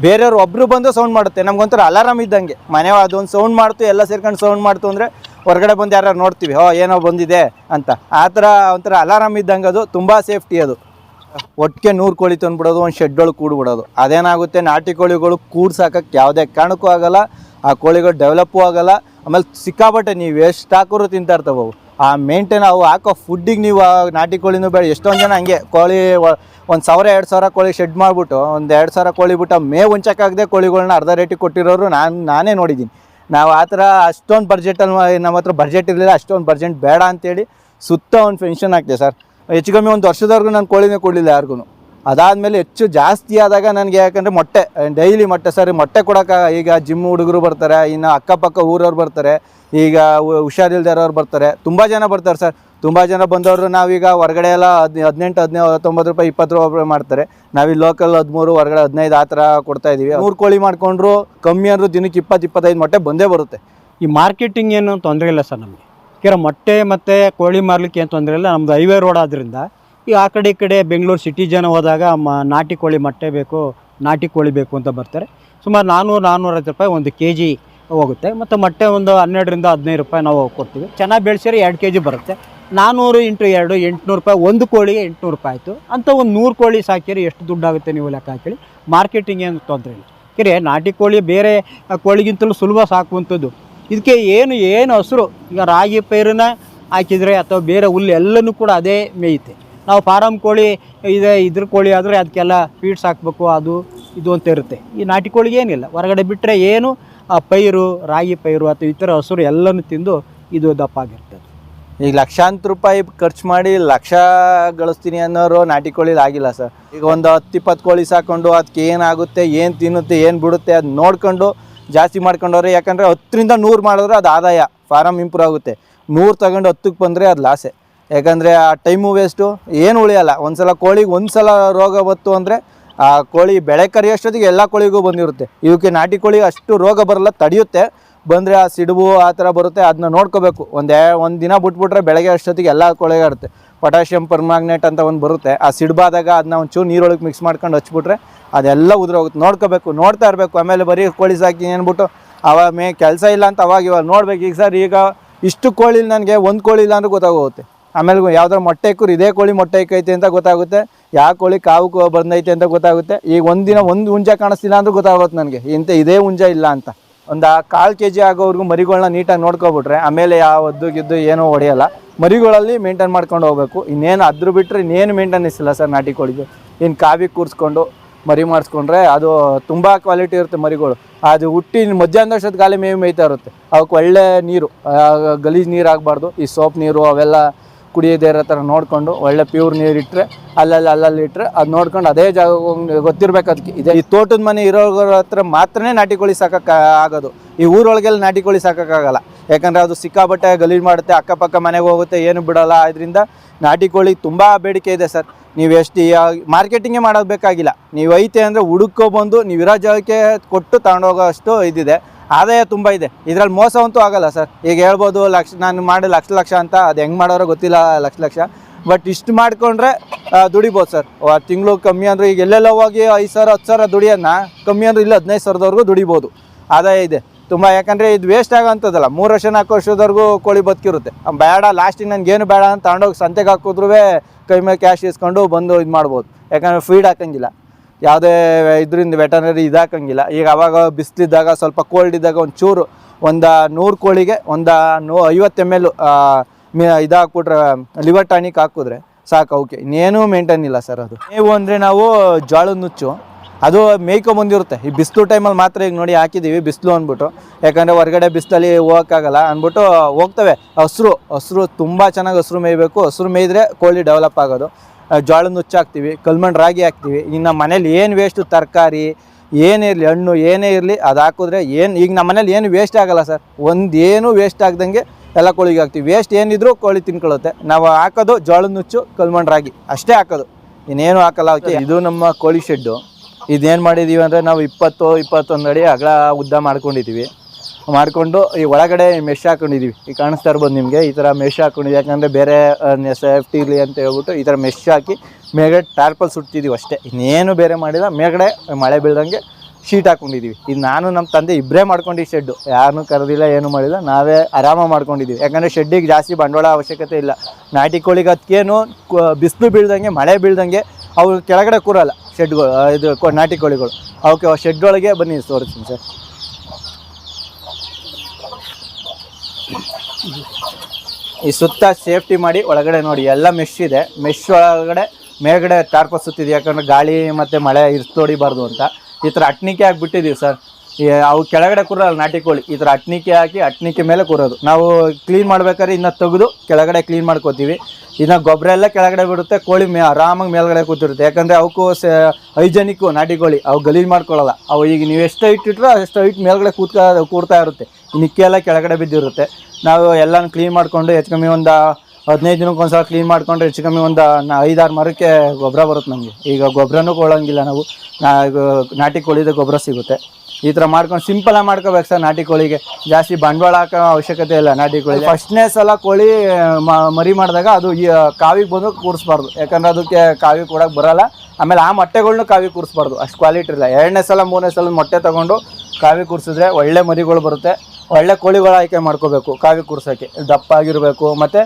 ಬೇರೆಯವ್ರು ಒಬ್ಬರು ಬಂದು ಸೌಂಡ್ ಮಾಡುತ್ತೆ. ನಮ್ಗೊಂಥರ ಅಲಾರಾಮ್ ಇದ್ದಂಗೆ. ಮನೆ ಅದೊಂದು ಸೌಂಡ್ ಮಾಡ್ತು, ಎಲ್ಲ ಸೇರ್ಕೊಂಡು ಸೌಂಡ್ ಮಾಡ್ತು ಅಂದರೆ ಹೊರಗಡೆ ಬಂದು ಯಾರು ನೋಡ್ತೀವಿ ಹೋ ಏನೋ ಬಂದಿದೆ ಅಂತ. ಆ ಥರ ಒಂಥರ ಅಲಾರಾಮ್ ಇದ್ದಂಗೆ ಅದು. ತುಂಬ ಸೇಫ್ಟಿ ಅದು. ಒಟ್ಟಿಗೆ ನೂರು ಕೋಳಿ ತಂದ್ಬಿಡೋದು, ಒಂದು ಶೆಡ್ ಒಳಗೆ ಕೂಡ್ಬಿಡೋದು. ಅದೇನಾಗುತ್ತೆ, ನಾಟಿ ಕೋಳಿಗಳು ಕೂಡ್ ಸಾಕಕ್ಕೆ ಯಾವುದೇ ಕಾರಣಕ್ಕೂ ಆಗಲ್ಲ, ಆ ಕೋಳಿಗಳು ಡೆವಲಪ್ಪೂ ಆಗಲ್ಲ. ಆಮೇಲೆ ಸಿಕ್ಕಾಪಟ್ಟೆ ನೀವು ಎಷ್ಟು ಹಾಕೋರು ತಿಂತಾ ಅವು. ಆ ಮೇಂಟೈನ್ ಅವು ಹಾಕೋ ಫುಡ್ಡಿಗೆ ನೀವು ನಾಟಿ ಕೋಳಿನೂ ಬೇಡ. ಎಷ್ಟೊಂದು ಜನ ಹಂಗೆ ಕೋಳಿ ಒಂದು ಸಾವಿರ, ಎರಡು ಸಾವಿರ ಕೋಳಿ ಶೆಡ್ ಮಾಡಿಬಿಟ್ಟು, ಒಂದು ಎರಡು ಸಾವಿರ ಕೋಳಿ ಬಿಟ್ಟು ಮೇ ಉಂಚಕ್ಕಾಗದೆ ಕೋಳಿಗಳನ್ನ ಅರ್ಧ ರೇಟಿಗೆ ಕೊಟ್ಟಿರೋರು ನಾನು, ನಾನೇ ನೋಡಿದ್ದೀನಿ. ನಾವು ಆ ಥರ ಅಷ್ಟೊಂದು ಬಡ್ಜೆಟಲ್ಲಿ ನಮ್ಮ ಹತ್ರ ಬಜೆಟ್ ಇರಲಿಲ್ಲ, ಅಷ್ಟೊಂದು ಬಡ್ಜೆಟ್ ಬೇಡ ಅಂತೇಳಿ ಸುತ್ತ ಒಂದು ಫೆನ್ಷನ್ ಆಗ್ತದೆ ಸರ್. ಹೆಚ್ಚು ಕಮ್ಮಿ ಒಂದು ವರ್ಷದವರೆಗೂ ನಾನು ಕೋಳಿನೇ ಕೊಡಲಿಲ್ಲ ಯಾರಿಗೂ ಅದಾದಮೇಲೆ ಹೆಚ್ಚು ಜಾಸ್ತಿ ಆದಾಗ ನನಗೆ ಯಾಕಂದರೆ ಮೊಟ್ಟೆ, ಡೈಲಿ ಮೊಟ್ಟೆ, ಸರ್ ಮೊಟ್ಟೆ ಕೊಡೋಕೆ ಈಗ ಜಿಮ್ ಹುಡುಗರು ಬರ್ತಾರೆ, ಇನ್ನು ಅಕ್ಕಪಕ್ಕ ಊರವ್ರು ಬರ್ತಾರೆ, ಈಗ ಹುಷಾರಿಲ್ದೇ ಇರೋರು ಬರ್ತಾರೆ, ತುಂಬ ಜನ ಬರ್ತಾರೆ ಸರ್. ತುಂಬ ಜನ ಬಂದವರು ನಾವೀಗ ಹೊರಗಡೆ ಎಲ್ಲ ಹದ್ ಹದಿನೆಂಟು, ಹದಿನೈದು, ಹತ್ತೊಂಬತ್ತು ರೂಪಾಯಿ, ಇಪ್ಪತ್ತು ರೂಪಾಯಿ ಮಾಡ್ತಾರೆ. ನಾವಿಲ್ಲಿ ಲೋಕಲ್ ಹದಿಮೂರು, ಹೊರಗಡೆ ಹದಿನೈದು ಆ ಥರ ಕೊಡ್ತಾ ಇದ್ದೀವಿ. ಮೂರು ಕೋಳಿ ಮಾಡಿಕೊಂಡ್ರು ಕಮ್ಮಿ ಅಂದರೂ ದಿನಕ್ಕೆ ಇಪ್ಪತ್ತು, ಇಪ್ಪತ್ತೈದು ಮೊಟ್ಟೆ ಬಂದೇ ಬರುತ್ತೆ. ಈ ಮಾರ್ಕೆಟಿಂಗ್ ಏನು ತೊಂದರೆ ಇಲ್ಲ ಸರ್ ನಮಗೆ? ಕೆಲ ಮೊಟ್ಟೆ ಮತ್ತು ಕೋಳಿ ಮಾರಲಿಕ್ಕೆ ಏನು ತೊಂದರೆ ಇಲ್ಲ ನಮ್ಮದು ಹೈವೇ ರೋಡ್ ಆದ್ದರಿಂದ ಈ ಆ ಕಡೆ ಈ ಕಡೆ ಬೆಂಗಳೂರು ಸಿಟಿ ಜನ ಹೋದಾಗ ಮ, ನಾಟಿ ಕೋಳಿ ಮೊಟ್ಟೆ ಬೇಕು, ನಾಟಿ ಕೋಳಿ ಬೇಕು ಅಂತ ಬರ್ತಾರೆ. ಸುಮಾರು ನಾನ್ನೂರು ನಾನ್ನೂರೈವತ್ತು ರೂಪಾಯಿ ಒಂದು ಕೆ ಜಿ ಹೋಗುತ್ತೆ. ಮತ್ತು ಮೊಟ್ಟೆ ಒಂದು ಹನ್ನೆರಡರಿಂದ ಹದಿನೈದು ರೂಪಾಯಿ ನಾವು ಕೊಡ್ತೀವಿ. ಚೆನ್ನಾಗಿ ಬೆಳೆಸಿದ್ರೆ ಎರಡು ಕೆ ಜಿ ಬರುತ್ತೆ. ನಾನ್ನೂರು ಇಂಟು ಎರಡು ಎಂಟುನೂರು ರೂಪಾಯಿ, ಒಂದು ಕೋಳಿಗೆ ಎಂಟುನೂರು ರೂಪಾಯಿ ಆಯಿತು. ಅಂತ ಒಂದು ನೂರು ಕೋಳಿ ಸಾಕಿರಿ ಎಷ್ಟು ದುಡ್ಡಾಗುತ್ತೆ ನೀವು ಲೆಕ್ಕ ಹಾಕಿ ಮಾರ್ಕೆಟಿಂಗ್ ಏನು ತೊಂದರೆ ಇಲ್ಲ. ಕೆರೆ ನಾಟಿ ಕೋಳಿ ಬೇರೆ ಕೋಳಿಗಿಂತಲೂ ಸುಲಭ ಸಾಕುವಂಥದ್ದು. ಇದಕ್ಕೆ ಏನು ಏನು ಹಸಿರು, ಈಗ ರಾಗಿ ಪೈರನ್ನ ಹಾಕಿದರೆ ಅಥವಾ ಬೇರೆ ಹುಲ್ಲು ಎಲ್ಲನೂ ಕೂಡ ಅದೇ ಮೇಯುತ್ತೆ. ನಾವು ಫಾರಮ್ ಕೋಳಿ, ಇದೆ ಇದ್ರ ಕೋಳಿ ಆದರೆ ಅದಕ್ಕೆಲ್ಲ ಫೀಡ್ಸ್ ಹಾಕಬೇಕು, ಅದು ಇದು ಅಂತ ಇರುತ್ತೆ. ಈ ನಾಟಿ ಕೋಳಿಗೆ ಏನಿಲ್ಲ. ಹೊರಗಡೆ ಬಿಟ್ಟರೆ ಏನು, ಆ ಪೈರು, ರಾಗಿ ಪೈರು ಅಥವಾ ಇತರ ಹಸಿರು ಎಲ್ಲನೂ ತಿಂದು ಇದು ದಪ್ಪ ಆಗಿರ್ತದೆ. ಈಗ ಲಕ್ಷಾಂತರ ರೂಪಾಯಿ ಖರ್ಚು ಮಾಡಿ ಲಕ್ಷ ಗಳಿಸ್ತೀನಿ ಅನ್ನೋರು ನಾಟಿ ಕೋಳಿಲಿ ಆಗಿಲ್ಲ ಸರ್. ಈಗ ಒಂದು ಹತ್ತು ಇಪ್ಪತ್ತು ಕೋಳಿ ಸಾಕೊಂಡು ಅದಕ್ಕೆ ಏನಾಗುತ್ತೆ, ಏನು ತಿನ್ನುತ್ತೆ, ಏನು ಬಿಡುತ್ತೆ ಅದು ನೋಡ್ಕೊಂಡು ಜಾಸ್ತಿ ಮಾಡ್ಕೊಂಡವ್ರೆ, ಯಾಕಂದರೆ ಹತ್ತರಿಂದ ನೂರು ಮಾಡಿದ್ರೆ ಅದು ಆದಾಯ ಫಾರಮ್ ಇಂಪ್ರೂವ್ ಆಗುತ್ತೆ. ನೂರು ತಗೊಂಡು ಹತ್ತಕ್ಕೆ ಬಂದರೆ ಅದು ಲಾಸೆ ಯಾಕಂದರೆ ಆ ಟೈಮು ವೇಸ್ಟು ಏನು ಉಳಿಯಲ್ಲ. ಒಂದ್ಸಲ ಕೋಳಿಗೆ ಒಂದು ಸಲ ರೋಗ ಬತ್ತು ಅಂದರೆ ಆ ಕೋಳಿ ಬೆಳೆ ಕರಿಯೋಷ್ಟೊತ್ತಿಗೆ ಎಲ್ಲ ಕೋಳಿಗೂ ಬಂದಿರುತ್ತೆ. ಇವಕ್ಕೆ ನಾಟಿ ಕೋಳಿ ಅಷ್ಟು ರೋಗ ಬರಲ್ಲ, ತಡೆಯುತ್ತೆ. ಬಂದರೆ ಆ ಸಿಡುಬು ಆ ಥರ ಬರುತ್ತೆ, ಅದನ್ನ ನೋಡ್ಕೋಬೇಕು. ಒಂದು ಒಂದು ದಿನ ಬಿಟ್ಬಿಟ್ರೆ ಬೆಳಗ್ಗೆ ಅಷ್ಟೊತ್ತಿಗೆ ಎಲ್ಲ ಕೊಳೆಗೆ ಇರುತ್ತೆ ಪೊಟ್ಯಾಷಿಯಂ ಪರ್ಮಾಗ್ನೆಟ್ ಅಂತ ಒಂದು ಬರುತ್ತೆ. ಆ ಸಿಡ್ಬಾದಾಗ ಅದನ್ನ ಒಂದು ಚೂರು ನೀರೊಳಗೆ ಮಿಕ್ಸ್ ಮಾಡ್ಕೊಂಡು ಹಚ್ಬಿಟ್ರೆ ಅದೆಲ್ಲ ಉದುರೋಗುತ್ತೆ. ನೋಡ್ಕೋಬೇಕು, ನೋಡ್ತಾ ಇರಬೇಕು. ಆಮೇಲೆ ಬರೀ ಕೋಳಿ ಸಾಕಿ ಅಂದ್ಬಿಟ್ಟು ಅವಾಗ ಮೇ ಕೆಲಸ ಇಲ್ಲ ಅಂತ ಅವಾಗ ಇವಾಗ ನೋಡ್ಬೇಕು. ಈಗ ಸರ್, ಈಗ ಇಷ್ಟು ಕೋಳಿ ನನಗೆ, ಒಂದು ಕೋಳಿ ಇಲ್ಲ ಅಂದ್ರೆ ಗೊತ್ತಾಗೋಗುತ್ತೆ. ಆಮೇಲೆ ಯಾವ್ದಾರು ಮೊಟ್ಟೆ ಕೂರು, ಇದೇ ಕೋಳಿ ಮೊಟ್ಟೆ ಇಕ್ಕೈತೆ ಅಂತ ಗೊತ್ತಾಗುತ್ತೆ. ಯಾವ ಕೋಳಿ ಕಾವು ಬಂದೈತೆ ಅಂತ ಗೊತ್ತಾಗುತ್ತೆ. ಈಗ ಒಂದಿನ ಒಂದು ಹುಂಜ ಕಾಣಿಸ್ತಿಲ್ಲ ಅಂದ್ರೆ ಗೊತ್ತಾಗುತ್ತೆ ನನಗೆ. ಇಂಥ ಇದೇ ಹುಂಜ ಇಲ್ಲ ಅಂತ. ಒಂದು ಕಾಲು ಕೆ ಜಿ ಆಗೋವರೆಗೂ ಮರಿಗಳನ್ನ ನೀಟಾಗಿ ನೋಡ್ಕೊಬಿಟ್ರೆ ಆಮೇಲೆ ಯಾವ ಒದ್ದು ಗಿದ್ದು ಏನೂ ಹೊಡೆಯಲ್ಲ. ಮರಿಗಳಲ್ಲಿ ಮೇಂಟೈನ್ ಮಾಡ್ಕೊಂಡು ಹೋಗ್ಬೇಕು. ಇನ್ನೇನು ಅದ್ರ ಬಿಟ್ಟರೆ ಇನ್ನೇನು ಮೇಂಟೆನೆನ್ಸ್ ಇಲ್ಲ ಸರ್ ನಾಟಿ ಕೋಳಿಗೆ. ಇನ್ನು ಕಾವಿ ಕೂರಿಸ್ಕೊಂಡು ಮರಿ ಮಾಡಿಸ್ಕೊಂಡ್ರೆ ಅದು ತುಂಬ ಕ್ವಾಲಿಟಿ ಇರುತ್ತೆ ಮರಿಗಳು. ಅದು ಹುಟ್ಟಿ ಮಧ್ಯಾಹ್ನದಷ್ಟೊತ್ ಗಾಲಿ ಮೇವು ಮೇಯ್ತಾ ಇರುತ್ತೆ. ಅವಕ್ಕೆ ಒಳ್ಳೆ ನೀರು ಗಲೀಜು ನೀರು ಆಗಬಾರ್ದು. ಈ ಸೋಪ್ ನೀರು ಅವೆಲ್ಲ ಕುಡಿಯದೇ ಇರೋ ಥರ ನೋಡಿಕೊಂಡು ಒಳ್ಳೆ ಪ್ಯೂರ್ ನೀರು ಇಟ್ಟರೆ ಅಲ್ಲಲ್ಲಿ ಅಲ್ಲಲ್ಲಿ ಇಟ್ಟರೆ ಅದು ನೋಡ್ಕೊಂಡು ಅದೇ ಜಾಗ ಗೊತ್ತಿರ್ಬೇಕು ಅದಕ್ಕೆ ಇದೆ ಈ ತೋಟದ ಮನೆ ಇರೋರ ಹತ್ರ ಮಾತ್ರನೇ ನಾಟಿ ಕೋಳಿ ಸಾಕಕ್ಕೆ ಆಗೋದು. ಈ ಊರೊಳಗೆಲ್ಲ ನಾಟಿ ಕೋಳಿ ಸಾಕೋಕ್ಕಾಗಲ್ಲ. ಯಾಕಂದರೆ ಅದು ಸಿಕ್ಕಾಬಟ್ಟೆ ಗಲೀಜು ಮಾಡುತ್ತೆ, ಅಕ್ಕಪಕ್ಕ ಮನೆಗೆ ಹೋಗುತ್ತೆ, ಏನು ಬಿಡೋಲ್ಲ. ಅದರಿಂದ ನಾಟಿ ಕೋಳಿ ತುಂಬ ಬೇಡಿಕೆ ಇದೆ ಸರ್. ನೀವು ಎಷ್ಟು ಮಾರ್ಕೆಟಿಂಗೇ ಮಾಡೋದು ಬೇಕಾಗಿಲ್ಲ. ನೀವು ಐತೆ ಅಂದರೆ ಹುಡುಕೊಬಂದು ನೀವು ಇರೋ ಜಾಗಕ್ಕೆ ಕೊಟ್ಟು ತಗೊಂಡೋಗೋ ಅಷ್ಟು ಇದಿದೆ. ಆದಾಯ ತುಂಬ ಇದೆ. ಇದ್ರಲ್ಲಿ ಮೋಸ ಅಂತೂ ಆಗಲ್ಲ ಸರ್. ಈಗ ಹೇಳ್ಬೋದು ಲಕ್ಷ, ನಾನು ಮಾಡಿ ಲಕ್ಷ ಲಕ್ಷ ಅಂತ ಅದು ಹೆಂಗೆ ಮಾಡೋರೋ ಗೊತ್ತಿಲ್ಲ ಲಕ್ಷ ಲಕ್ಷ. ಬಟ್ ಇಷ್ಟು ಮಾಡಿಕೊಂಡ್ರೆ ದುಡಿಬೋದು ಸರ್. ತಿಂಗಳು ಕಮ್ಮಿ ಅಂದರೆ ಈಗ ಎಲ್ಲೆಲ್ಲ ಹೋಗಿ ಐದು ಸಾವಿರ, ಹತ್ತು ಸಾವಿರ ದುಡಿಯೋದನ್ನ ಕಮ್ಮಿ ಅಂದ್ರೆ ಇಲ್ಲ ಹದಿನೈದು ಸಾವಿರದವರೆಗೂ ದುಡಿಬೋದು. ಆದಾಯ ಇದೆ. ತುಂಬ ಯಾಕಂದರೆ ಇದು ವೇಸ್ಟ್ ಆಗೋಂಥದ್ದಲ್ಲ. ಮೂರು ವರ್ಷ, ನಾಲ್ಕು ವರ್ಷದವರೆಗೂ ಕೋಳಿ ಬದುಕಿರುತ್ತೆ. ಬೇಡ ಲಾಸ್ಟಿಗೆ ನನಗೇನು ಬೇಡ ಅಂತ ತಗೊಂಡೋಗಿ ಸಂತೆಗೆ ಹಾಕಿದ್ರೂ ಕೈ ಮೇಲೆ ಕ್ಯಾಶ್ ಇಸ್ಕೊಂಡು ಬಂದು ಇದು ಮಾಡ್ಬೋದು ಯಾಕಂದರೆ ಫೀಡ್ ಹಾಕಂಗಿಲ್ಲ. ಯಾವುದೇ ಇದರಿಂದ ವೆಟನರಿ ಇದಾಕಂಗಿಲ್ಲ. ಈಗ ಅವಾಗ ಬಿಸಿಲಿದ್ದಾಗ ಸ್ವಲ್ಪ ಕೋಲ್ಡ್ ಇದ್ದಾಗ ಒಂದು ಚೂರು ಒಂದು ನೂರು ಕೋಳಿಗೆ ಒಂದು ನೂ ಐವತ್ತು ಎಂ ಎಲ್ ಇದಾಕ್ಬಿಟ್ರೆ ಲಿವರ್ ಟಾನಿಕ್ ಹಾಕಿದ್ರೆ ಸಾಕು ಅವಕ್ಕೆ ಇನ್ನೇನು ಮೇಂಟೈನ್ ಇಲ್ಲ ಸರ್ ಅದು. ನೀವು ಅಂದರೆ ನಾವು ಜೋಳದ ನುಚ್ಚು. ಅದು ಮೇಯ್ಕೊ ಬಂದಿರುತ್ತೆ. ಈ ಬಿಸಿಲು ಟೈಮಲ್ಲಿ ಮಾತ್ರ ಈಗ ನೋಡಿ ಹಾಕಿದ್ದೀವಿ ಬಿಸಿಲು ಅಂದ್ಬಿಟ್ಟು. ಯಾಕಂದರೆ ಹೊರಗಡೆ ಬಿಸಿಲಲ್ಲಿ ಹೋಗೋಕ್ಕಾಗಲ್ಲ. ಅಂದ್ಬಿಟ್ಟು ಹೋಗ್ತವೆ. ಹಸ್ರು ಹಸ್ರು ತುಂಬ ಚೆನ್ನಾಗಿ ಹಸ್ರು ಮೇಯ್ಬೇಕು. ಹಸ್ರು ಮೇಯ್ದ್ರೆ ಕೋಳಿ ಡೆವಲಪ್ ಆಗೋದು. ಜೋಳದ ನುಚ್ಚು ಹಾಕ್ತೀವಿ ಕಲ್ಮಣ್ ರಾಗಿ ಹಾಕ್ತೀವಿ. ಇನ್ನು ಮನೇಲಿ ಏನು ವೇಸ್ಟು ತರಕಾರಿ ಏನೇ ಇರಲಿ ಹಣ್ಣು ಏನೇ ಇರಲಿ ಅದು ಹಾಕಿದ್ರೆ ಏನು ಈಗ ನಮ್ಮ ಮನೇಲಿ ಏನು ವೇಸ್ಟ್ ಆಗೋಲ್ಲ ಸರ್ ಒಂದೇನು ವೇಸ್ಟ್ ಆಗ್ದಂಗೆ ಎಲ್ಲ ಕೋಳಿಗೆ ಹಾಕ್ತೀವಿ. ವೇಸ್ಟ್ ಏನಿದ್ರೂ ಕೋಳಿ ತಿನ್ಕೊಳ್ಳುತ್ತೆ ನಾವು ಹಾಕೋದು ಜೋಳದ ನುಚ್ಚು ಕಲ್ಮಣ್ ರಾಗಿ. ಅಷ್ಟೇ ಹಾಕೋದು. ಇನ್ನೇನು ಹಾಕಲ್ಲ ಓಕೆ ಇದು ನಮ್ಮ ಕೋಳಿ ಶೆಡ್ಡು ಇದೇನು ಮಾಡಿದ್ದೀವಿ ಅಂದರೆ ನಾವು ಇಪ್ಪತ್ತು ಇಪ್ಪತ್ತೊಂದು ಅಡಿ ಅಗಲ ಉದ್ದ ಮಾಡ್ಕೊಂಡಿದ್ದೀವಿ ಮಾಡಿಕೊಂಡು ಈ ಒಳಗಡೆ ಮೆಶ್ ಹಾಕೊಂಡಿದ್ದೀವಿ ಈ ಕಾಣಿಸ್ತಾ ಇರ್ಬೋದು ನಿಮಗೆ, ಈ ಥರ ಮೆಶ್ ಹಾಕೊಂಡಿದ್ದೀವಿ ಯಾಕಂದರೆ ಬೇರೆ ಸೇಫ್ಟಿ ಇರಲಿ ಅಂತ ಹೇಳ್ಬಿಟ್ಟು ಈ ಥರ ಮೆಶ್ ಹಾಕಿ ಮೇಲ್ಗಡೆ ಟಾರ್ಪಲ್ ಸುಡ್ತಿದ್ದೀವಿ ಅಷ್ಟೇ. ಇನ್ನೇನು ಬೇರೆ ಮಾಡಿಲ್ಲ ಮೇಲ್ಗಡೆ ಮಳೆ ಬೀಳ್ದಂಗೆ ಶೀಟ್ ಹಾಕೊಂಡಿದ್ದೀವಿ ಇದು ನಾನು ನಮ್ಮ ತಂದೆ ಇಬ್ಬರೇ ಮಾಡ್ಕೊಂಡು ಶೆಡ್ಡು ಯಾರನ್ನೂ ಕರೆದಿಲ್ಲ, ಏನು ಮಾಡಿಲ್ಲ. ನಾವೇ ಆರಾಮ ಮಾಡ್ಕೊಂಡಿದ್ದೀವಿ ಯಾಕಂದರೆ ಶೆಡ್ಡಿಗೆ ಜಾಸ್ತಿ ಬಂಡವಾಳ ಅವಶ್ಯಕತೆ ಇಲ್ಲ. ನಾಟಿ ಕೋಳಿಗೆ ಅದಕ್ಕೇನು ಬಿಸಿಲು ಬೀಳ್ದಂಗೆ, ಮಳೆ ಬೀಳ್ದಂಗೆ ಅವು ಕೆಳಗಡೆ ಕೂರಲ್ಲ ಶೆಡ್ಗಳು ಇದು ನಾಟಿ ಕೋಳಿಗಳು. ಅವಕ್ಕೆ ಶೆಡ್ ಒಳಗೆ ಬನ್ನಿ, ತೋರಿಸ್ತೀನಿ ಸರ್. ಈ ಸುತ್ತ ಸೇಫ್ಟಿ ಮಾಡಿ ಒಳಗಡೆ ನೋಡಿ, ಎಲ್ಲ ಮೆಶ್ ಇದೆ. ಮೆಶ್ ಒಳಗಡೆ ಮೇಲ್ಗಡೆ ಟಾರ್ಪ ಸುತ್ತಿದೆ, ಯಾಕಂದ್ರೆ ಗಾಳಿ ಮತ್ತು ಮಳೆ ಇರ್ತೊಡಿಬಾರ್ದು ಅಂತ. ಈ ಥರ ಅಟ್ನಿಕೆ ಹಾಕ್ಬಿಟ್ಟಿದ್ದೀವಿ ಸರ್. ಅವು ಕೆಳಗಡೆ ಕೂರಲ್ಲ, ನಾಟಿ ಕೋಳಿ. ಈ ಥರ ಅಟ್ನಿಕೆ ಹಾಕಿ ಅಟ್ನಿಕೆ ಮೇಲೆ ಕೂರೋದು. ನಾವು ಕ್ಲೀನ್ ಮಾಡ್ಬೇಕಾದ್ರೆ ಇನ್ನು ತೆಗೆದು ಕೆಳಗಡೆ ಕ್ಲೀನ್ ಮಾಡ್ಕೋತೀವಿ. ಇನ್ನು ಗೊಬ್ಬರ ಎಲ್ಲ ಕೆಳಗಡೆ ಬಿಡುತ್ತೆ, ಕೋಳಿ ಮೇ ಆರಾಮಾಗಿ ಮೇಲ್ಗಡೆ ಕೂತಿರುತ್ತೆ. ಯಾಕಂದರೆ ಅವಕ್ಕೂ ಸೆ ಹೈಜೆನಿಕ್ಕು ನಾಟಿ ಕೋಳಿ, ಅವು ಗಲೀಜು ಮಾಡ್ಕೊಳ್ಳಲ್ಲ. ಅವು ಈಗ ನೀವು ಎಷ್ಟು ಹೈಟ್ ಇಟ್ಟರೆ ಅಷ್ಟು ಹೈಟ್ ಮೇಲ್ಗಡೆ ಕೂರ್ತಾ ಇರುತ್ತೆ. ನಿಕ್ಕೆ ಎಲ್ಲ ಕೆಳಗಡೆ ಬಿದ್ದಿರುತ್ತೆ. ನಾವು ಎಲ್ಲನೂ ಕ್ಲೀನ್ ಮಾಡಿಕೊಂಡು ಹೆಚ್ಚು ಕಮ್ಮಿ ಒಂದು ಹದಿನೈದು ದಿನಕ್ಕೆ ಒಂದ್ಸಲ ಕ್ಲೀನ್ ಮಾಡ್ಕೊಂಡ್ರೆ ಹೆಚ್ಚು ಕಮ್ಮಿ ಒಂದು ಐದಾರು ಮರಕ್ಕೆ ಗೊಬ್ಬರ ಬರುತ್ತೆ ನಮಗೆ. ಈಗ ಗೊಬ್ಬರನೂ ಕೊಡೋಂಗಿಲ್ಲ ನಾವು. ನಾಟಿ ಕೋಳಿದ ಗೊಬ್ಬರ ಸಿಗುತ್ತೆ. ಈ ಥರ ಮಾಡ್ಕೊಂಡು ಸಿಂಪಲಾಗಿ ಮಾಡ್ಕೋಬೇಕು ಸರ್ ನಾಟಿ ಕೋಳಿಗೆ. ಜಾಸ್ತಿ ಬಂಡವಾಳ ಹಾಕೋ ಅವಶ್ಯಕತೆ ಇಲ್ಲ ನಾಟಿ ಕೋಳಿ ಫಸ್ಟ್ನೇ ಸಲ ಕೋಳಿ ಮರಿ ಮಾಡಿದಾಗ ಅದು ಈ, ಕಾವಿಗೆ ಬಂದು ಕೂರಿಸ್ಬಾರ್ದು. ಯಾಕಂದ್ರೆ ಅದಕ್ಕೆ ಕಾವಿ ಕೊಡೋಕೆ ಬರಲ್ಲ. ಆಮೇಲೆ ಆ ಮೊಟ್ಟೆಗಳ್ನು ಕಾವಿ ಕೂರಿಸ್ಬಾರ್ದು. ಅಷ್ಟು ಕ್ವಾಲಿಟಿ ಇಲ್ಲ ಎರಡನೇ ಸಲ, ಮೂರನೇ ಸಲ ಮೊಟ್ಟೆ ತೊಗೊಂಡು ಕಾವಿ ಕೂರಿಸಿದ್ರೆ ಒಳ್ಳೆ ಮರಿಗಳು ಬರುತ್ತೆ. ಒಳ್ಳೆ ಕೋಳಿಗಳ ಆಯ್ಕೆ ಮಾಡ್ಕೋಬೇಕು ಕಾವಿ ಕೂರ್ಸೋಕ್ಕೆ. ದಪ್ಪ ಆಗಿರಬೇಕು, ಮತ್ತು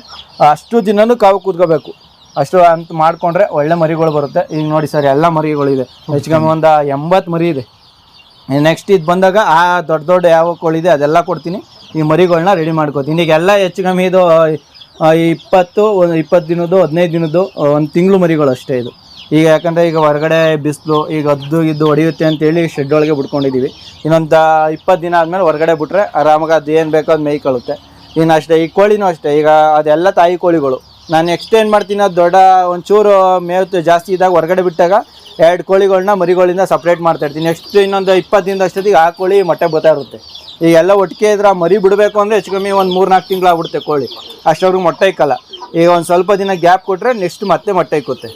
ಅಷ್ಟು ದಿನನೂ ಕಾವು ಕೂತ್ಕೋಬೇಕು. ಅಷ್ಟು ಅಂತ ಮಾಡಿಕೊಂಡ್ರೆ ಒಳ್ಳೆ ಮರಿಗಳು ಬರುತ್ತೆ. ಈಗ ನೋಡಿ ಸರ್, ಎಲ್ಲ ಮರಿಗಳಿದೆ. ಹೆಚ್ಚು ಕಮ್ಮಿ ಒಂದು ಎಂಬತ್ತು ಮರಿ ಇದೆ. ನೆಕ್ಸ್ಟ್ ಇದು ಬಂದಾಗ ಆ ದೊಡ್ಡ ದೊಡ್ಡ ಯಾವ ಕೋಳಿ ಇದೆ ಅದೆಲ್ಲ ಕೊಡ್ತೀನಿ. ಈ ಮರಿಗಳನ್ನ ರೆಡಿ ಮಾಡ್ಕೋತೀನಿ. ಈಗ ಎಲ್ಲ ಹೆಚ್ಚು ಕಮ್ಮಿ ಇದು ಇಪ್ಪತ್ತು, ಒಂದು ಇಪ್ಪತ್ತು ದಿನದ್ದು, ಹದಿನೈದು ದಿನದ್ದು, ಒಂದು ತಿಂಗಳು ಮರಿಗಳು ಅಷ್ಟೇ ಇದು. ಈಗ ಯಾಕಂದರೆ ಈಗ ಹೊರಗಡೆ ಬಿಸಿಲು ಈಗ ಅದ್ದು ಇದ್ದು ಹೊಡೆಯುತ್ತೆ ಅಂತೇಳಿ ಶೆಡ್ ಒಳಗೆ ಬಿಟ್ಕೊಂಡಿದ್ದೀವಿ ಇನ್ನೊಂದು ಇಪ್ಪತ್ತು ದಿನ ಆದಮೇಲೆ ಹೊರಗಡೆ ಬಿಟ್ರೆ ಆರಾಮಾಗಿ ಅದು ಏನು ಬೇಕೋ ಅದು ಮೇಯ್ಕೊಳ್ಳುತ್ತೆ. ಇನ್ನು ಅಷ್ಟೇ ಈ ಕೋಳಿನೂ ಅಷ್ಟೇ, ಈಗ ಅದೆಲ್ಲ ತಾಯಿ ಕೋಳಿಗಳು. ನಾನು ನೆಕ್ಸ್ಟ್ ಏನು ಮಾಡ್ತೀನಿ ಅದು ದೊಡ್ಡ ಒಂಚೂರು ಮೇವು ಜಾಸ್ತಿ ಇದ್ದಾಗ ಹೊರಗಡೆ ಬಿಟ್ಟಾಗ ಎರಡು ಕೋಳಿಗಳನ್ನ ಮರಿಗಳಿಂದ ಸಪ್ರೇಟ್ ಮಾಡ್ತಾಯಿರ್ತೀನಿ ನೆಕ್ಸ್ಟ್ ಇನ್ನೊಂದು ಇಪ್ಪತ್ತು ದಿನದ ಅಷ್ಟೊತ್ತಿಗೆ ಆ ಕೋಳಿ ಮೊಟ್ಟೆ ಬರ್ತಾ ಇರುತ್ತೆ. ಈಗ ಎಲ್ಲ ಒಟ್ಟಿಗೆ ಇದ್ರೆ ಮರಿ ಬಿಡಬೇಕು ಅಂದರೆ ಹೆಚ್ಚು ಕಮ್ಮಿ ಒಂದು ಮೂರು ನಾಲ್ಕು ತಿಂಗಳಾಗ್ಬಿಡುತ್ತೆ ಕೋಳಿ. ಅಷ್ಟವ್ರಿಗೆ ಮೊಟ್ಟೆ ಇಕ್ಕಲ್ಲ. ಈಗ ಒಂದು ಸ್ವಲ್ಪ ದಿನ ಗ್ಯಾಪ್ ಕೊಟ್ಟರೆ ನೆಕ್ಸ್ಟ್ ಮತ್ತೆ ಮೊಟ್ಟೆ ಇಕ್ಕುತ್ತೆ.